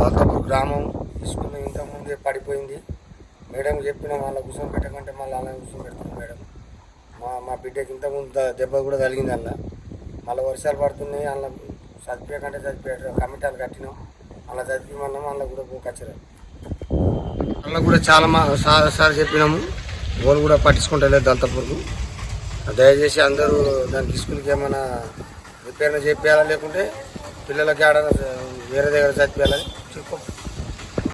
దాదాపు గ్రామం స్కూల్ ఇంతకుముందే పడిపోయింది. మేడం చెప్పిన వాళ్ళ కూర్చొని పెట్టకంటే మళ్ళీ అలా కూర్చొని పెడతాం మేడం. మా మా బిడ్డకి ఇంతకుముందు దెబ్బ కూడా తగిలింది అలా మళ్ళీ వర్షాలు పడుతున్నాయి అలా చదివేకంటే చదివే కమిటాలు కట్టినాం. అలా చదివిమన్నాం అలా కూడా పోకచ్చరా అలా కూడా చాలా మా సార్ సార్ చెప్పినాము వాళ్ళు కూడా పట్టించుకుంటలేదు దంతపూర్కు దయచేసి అందరూ దానికి స్కూల్కి ఏమైనా రిపేర్ చేపియాలా లేకుంటే పిల్లలకి ఆడ వేరే దగ్గర చచ్చిపోయాలని చెప్పు.